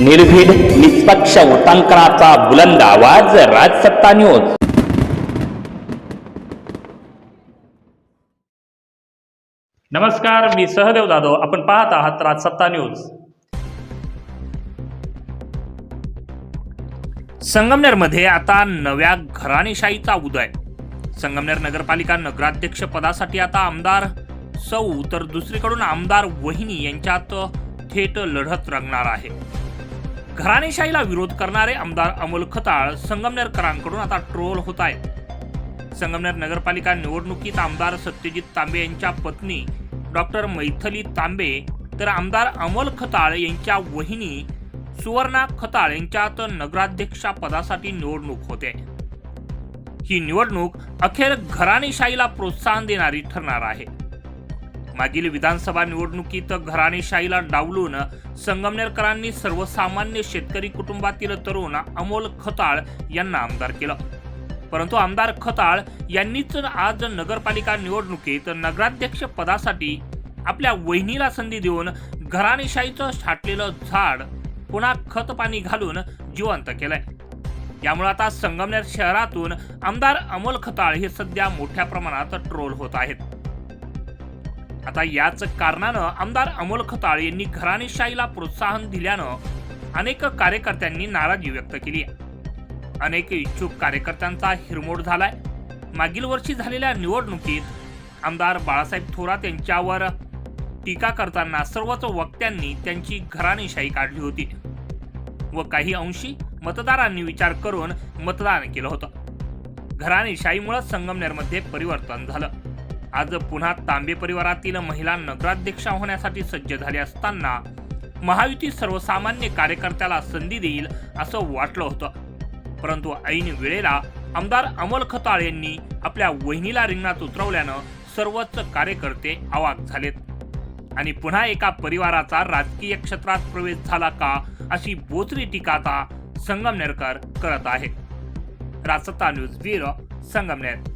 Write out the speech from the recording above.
निर्भीड निष्पक्ष उटांकनाचा बुलंद आवाज राजसत्ता न्यूज. नमस्कार मी सहदेव जाधव. आपण पाहत आहात राजसत्ता न्यूज. संगमनेरमध्ये आता नव्या घराणेशाहीचा उदय. संगमनेर नगरपालिका नगराध्यक्ष पदासाठी आता आमदार सौ तर दुसरीकडून आमदार वहिनी यांच्यात थेट लढत रंगणार आहे. घराणेशाहीला विरोध करणारे आमदार अमोल खताळ संगमनेरकरांकडून आता ट्रोल होत आहेत. संगमनेर नगरपालिका निवडणुकीत आमदार सत्यजित तांबे यांच्या पत्नी डॉक्टर मैथली तांबे तर आमदार अमोल खताळ यांच्या वहिनी सुवर्णा खताळ यांच्यात नगराध्यक्षा पदासाठी निवडणूक होते. ही निवडणूक अखेर घराणेशाहीला प्रोत्साहन देणारी ठरणार आहे. मागील विधानसभा निवडणुकीत घराणेशाहीला डावलून संगमनेरकरांनी सर्वसामान्य शेतकरी कुटुंबातील तरुण अमोल खताळ यांना आमदार केलं. परंतु आमदार खताळ यांनीच आज नगरपालिका निवडणुकीत नगराध्यक्ष पदासाठी आपल्या वहिनीला संधी देऊन घराणेशाहीचं छाटलेलं झाड पुन्हा खत पाणी घालून जिवंत केलंय. यामुळे आता संगमनेर शहरातून आमदार अमोल खताळ हे सध्या मोठ्या प्रमाणात ट्रोल होत आहेत. आता याच कारणानं आमदार अमोल खताळ यांनी घराणेशाहीला प्रोत्साहन दिल्यानं अनेक कार्यकर्त्यांनी नाराजी व्यक्त केली आहे. अनेक इच्छुक कार्यकर्त्यांचा हिरमोड झालाय. मागील वर्षी झालेल्या निवडणुकीत आमदार बाळासाहेब थोरात यांच्यावर टीका करताना सर्वच वक्त्यांनी त्यांची घराणेशाही काढली होती. व काही अंशी मतदारांनी विचार करून मतदान केलं होतं. घराणेशाहीमुळे संगमनेरमध्ये परिवर्तन झालं. आज पुन्हा तांबे परिवारातील महिला नगराध्यक्षा होण्यासाठी सज्ज झाले असताना महायुती सर्वसामान्य कार्यकर्त्याला संधी देईल असं वाटलं होतं. परंतु ऐन वेळेला आमदार अमोल खताळ यांनी आपल्या वहिनीला रिंगणात उतरवल्यानं सर्वच कार्यकर्ते आवाक झालेत. आणि पुन्हा एका परिवाराचा राजकीय क्षेत्रात प्रवेश झाला का अशी बोचरी टीका आता संगमनेरकर करत आहे. रासता news bureau Sangamner.